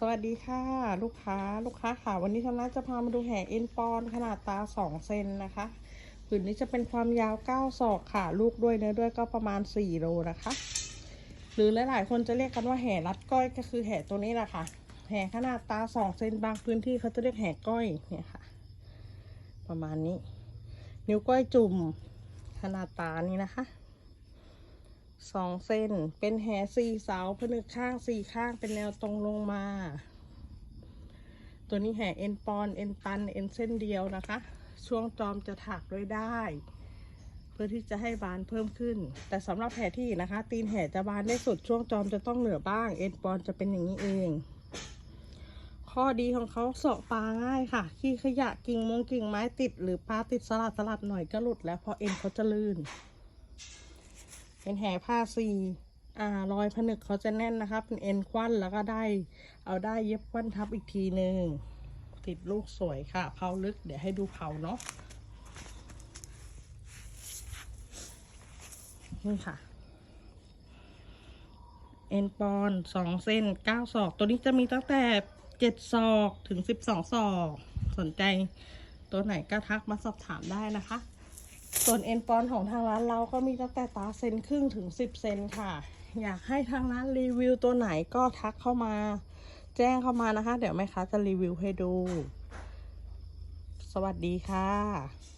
สวัสดีค่ะ ลูกค้าลูกค้าค่ะ วันนี้ทำนัดจะพามาดูแห่เอ็นปอนขนาดตา 2 เซนนะคะผืนนี้จะเป็นความยาว 9 ศอกค่ะ ลูกด้วยเนื้อด้วยก็ประมาณ 4 โลนะคะ หรือหลายๆ คนจะเรียกกันว่าแห่รัดก้อยก็คือแห่ตัวนี้แหละค่ะ แห่ขนาดตา 2 เซนบางพื้นที่เขาจะเรียกแห่ก้อยเนี่ยค่ะ ประมาณนี้ นิ้วก้อยจุ่มขนาดตานี้นะคะ สองเส้น เป็นแหสี่เสาผนึกข้างสี่ข้างเป็นแนวตรงลงมา ตัวนี้แห่เอ็นปอนเอ็นตันเอ็นเส้นเดียวนะคะ ช่วงจอมจะถักด้วยได้ เพื่อที่จะให้บานเพิ่มขึ้น แต่สำหรับแห่ที่นะคะ ตีนแห่จะบานได้สุดช่วงจอมจะต้องเหนือบ้าง เอ็นปอนจะเป็นอย่างนี้เอง ข้อดีของเขาเสาะปลาง่ายค่ะ ขี้ขยะกิ่งมงกิ่งไม้ติด หรือปลาติดสลัดสลัดหน่อยก็หลุดแล้วเพราะเอ็นเขาจะลื่น เป็นแห่ผ้าซีอ่ารอยผนึกเขาจะแน่นนะคะเป็นเอ็นควันแล้วก็ได้ เอาได้เย็บควันทับอีกทีหนึ่งติดลูกสวยค่ะ เผาลึกเดี๋ยวให้ดูเผาเนาะนี่ค่ะ เอ็นปอนสองเส้นเก้าศอก ตัวนี้จะมีตั้งแต่เจ็ดศอกถึงสิบสองศอก สนใจตัวไหนก็ทักมาสอบถามได้นะคะ ส่วนเอ็นปอนของทางร้านเราก็มีตั้งแต่ตาเซนครึ่งถึง 10 เซนค่ะ อยากให้ทางร้านรีวิวตัวไหนก็ทักเข้ามา แจ้งเข้ามานะคะ เดี๋ยวแม่ค้าจะรีวิวให้ดู สวัสดีค่ะ